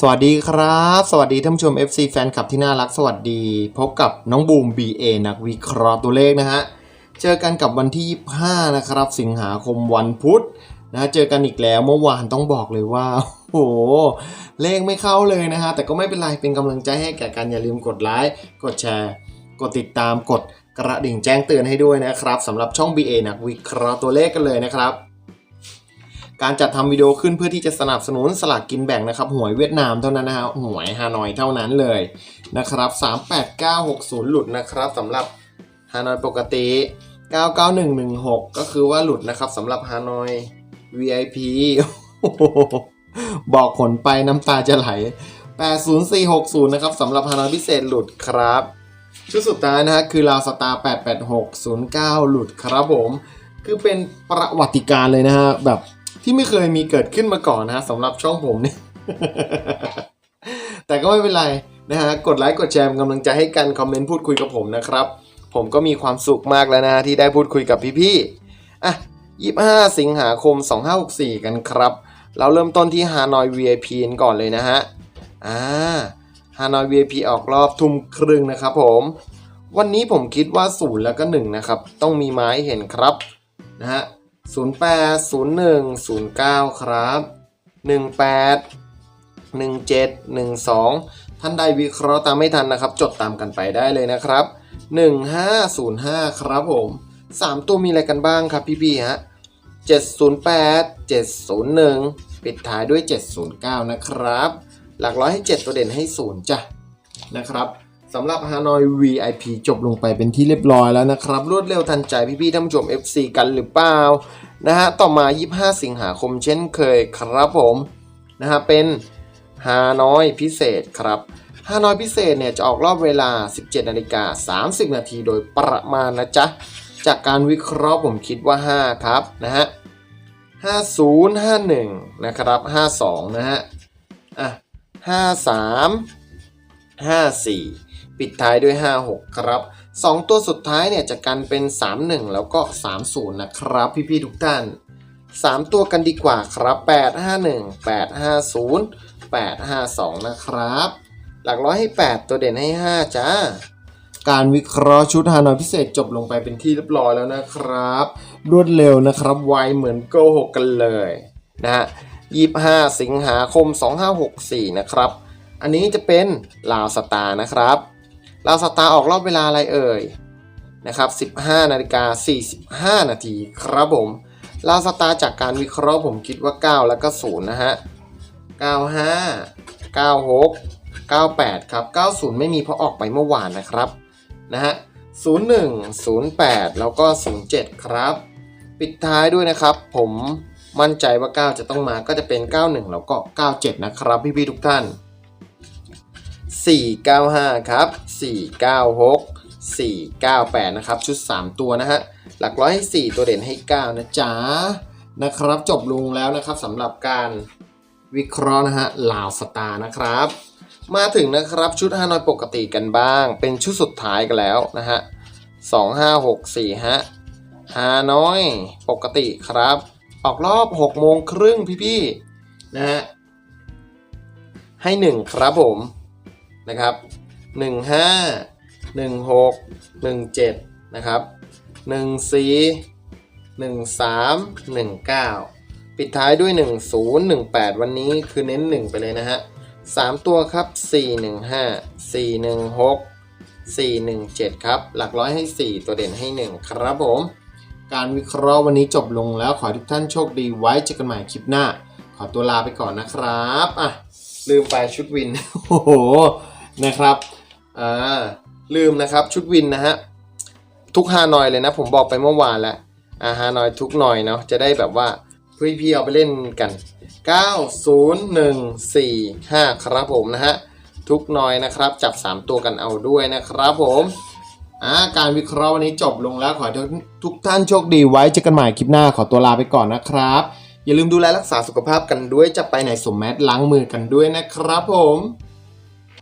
สวัสดีครับ สวัสดีท่านผู้ชม FC แฟนคลับที่น่ารักสวัสดี พบกับน้องบูม BA นักวิเคราะห์ตัวเลขนะฮะ เจอกันกับวันที่ 25 นะครับ สิงหาคมวันพุธนะฮะเจอกันอีกแล้วเมื่อวานต้องบอกเลยว่า โอ้โห เลขไม่เข้าเลยนะฮะ แต่ก็ไม่เป็นไร เป็นกำลังใจให้แก่กันอย่าลืมกดไลค์กดแชร์ กดติดตามกดกระดิ่งแจ้งเตือนให้ด้วยนะครับสำหรับช่อง BA นักวิเคราะห์ตัวเลขกันเลยนะครับ การจัดทำวิดีโอขึ้นเพื่อที่จะสนับสนุนสลากกินแบ่งนะครับหวยเวียดนามเท่านั้นนะฮะหวยฮานอยเท่านั้นเลยนะครับ 38960 หลุดนะครับสำหรับฮานอยปกติ 99116 ก็คือว่าหลุดนะครับสำหรับฮานอย VIP บอกผลไปน้ำตาจะไหล 80460 นะครับสำหรับฮานอยพิเศษหลุดครับ ชุดสุดท้ายนะฮะคือลาวสตาร์88609 หลุดครับผม คือเป็นประวัติการเลยนะฮะแบบ ที่ไม่เคยมีเกิดขึ้นมาก่อนนะฮะสำหรับช่องผมเนี่ยแต่ก็ไม่เป็นไรนะฮะกดไลค์กดแชร์กำลังใจให้กันคอมเมนต์พูดคุยกับผมนะครับ ผมก็มีความสุขมากแล้วนะที่ได้พูดคุยกับพี่ๆอะ25 สิงหาคม 2564 กันครับ เราเริ่มต้นที่ฮานอย VIP กันก่อนเลยนะฮะอ่าฮานอย VIP ออกรอบทุ่มครึ่งนะครับผมวันนี้ผมคิดว่า 0 แล้วก็ 1 นะครับ ต้องมีไม้เห็นครับนะฮะ 08 01 09 ครับ 18 17 12 ท่านใดวิเคราะห์ตามไม่ทันนะครับ จดตามกันไปได้เลยนะครับ 1505 ครับผม 3 ตัวมีอะไรกันบ้างครับพี่ๆฮะ708 701 ปิดท้ายด้วย 709 นะครับ หลักร้อยให้ 7 ตัวเด่นให้ 0 จ้ะนะครับ สำหรับ Hanoi VIP จบลงไปเป็นที่เรียบร้อยแล้วนะครับ รวดเร็วทันใจพี่ๆท่านผู้ชม FC กันหรือเปล่านะฮะต่อมา 25 สิงหาคมเช่นเคยครับผมนะฮะเป็นฮานอยพิเศษครับฮานอยพิเศษเนี่ยจะออกรอบเวลา 17นาฬิกา30 นาทีโดยประมาณนะจ๊ะ จากการวิเคราะห์ผมคิดว่า 5 ครับนะฮะ50 51 นะครับ 52 นะฮะอะ53 54 ปิดท้ายด้วย 56 ครับ 2 ตัวสุดท้ายเนี่ยจะกันเป็น 31 แล้วก็ 30 นะครับ พี่ๆทุกท่าน 3 ตัวกันดีกว่าครับ 851 850 852 นะครับ หลักร้อยให้ 8 ตัวเด่นให้ 5 จ้า การวิเคราะห์ชุดฮานอยพิเศษจบลงไปเป็นที่เรียบร้อยแล้วนะครับ รวดเร็วนะครับ ไวเหมือนโกหกกันเลยนะฮะ25 สิงหาคม 2564 นะครับอันนี้จะเป็นลาวสตาร์นะครับ ลาวสตาร์ออกรอบเวลาอะไรเอ่ยนะครับ 15 นาฬิกา 45 นาทีครับผมลาวสตาร์จากการวิเคราะห์ผมคิดว่า 9 แล้วก็0นะฮะ 95 96 98 ครับ 90 ไม่มีเพราะออกไปเมื่อวานนะครับนะฮะ 01 08 แล้วก็ 07 ครับ ปิดท้ายด้วยนะครับ ผมมั่นใจว่า 9 จะต้องมาก็จะเป็น 91 แล้วก็ 97 นะครับพี่ๆทุกท่าน 495 ครับ 496 498 นะครับ ชุด 3 ตัวนะฮะ หลักร้อยให้ 4 ตัวเด่นให้ 9 นะจ๊ะ นะครับจบลงแล้วนะครับสำหรับการวิเคราะห์นะฮะลาวสตาร์นะครับ มาถึงนะครับชุดฮานอยปกติกันบ้าง เป็นชุดสุดท้ายกันแล้วนะฮะ 2564 ฮะฮานอยปกติครับ ออกรอบ 6 โมงครึ่งพี่ๆนะฮะให้ 1 ครับผม นะครับ 15 16 17 นะครับ 14 13 19 ปิดท้ายด้วย 10 18 วันนี้คือเน้น 1 ไปเลยนะฮะ 3 ตัวครับ 415 416 417 ครับ หลักร้อยให้ 4 ตัวเด่นให้ 1 ครับผม การวิเคราะห์วันนี้จบลงแล้วขอทุกท่านโชคดีไว้เจอกันใหม่คลิปหน้า ขอตัวลาไปก่อนนะครับ อะ ลืมไปชุดวิน โอ้โห นะครับอ่าลืมนะครับชุดวินนะฮะทุกฮานอยเลยนะ ผมบอกไปเมื่อวานแล้วอ่าฮานอยทุกหน่อยเนาะจะได้แบบว่าพี่ๆเอาไปเล่นกัน 90145 ครับผมนะฮะทุกหน่อยนะครับ จับ 3 ตัวกันเอาด้วยนะครับผมอ่าการวิเคราะห์วันนี้จบลงแล้วขอให้ทุกท่านโชคดีไว้เจอกันใหม่คลิปหน้าขอตัวลาไปก่อนนะครับ อย่าลืมดูแลรักษาสุขภาพกันด้วยจะไปไหนสวมแมสล้างมือกันด้วยนะครับผม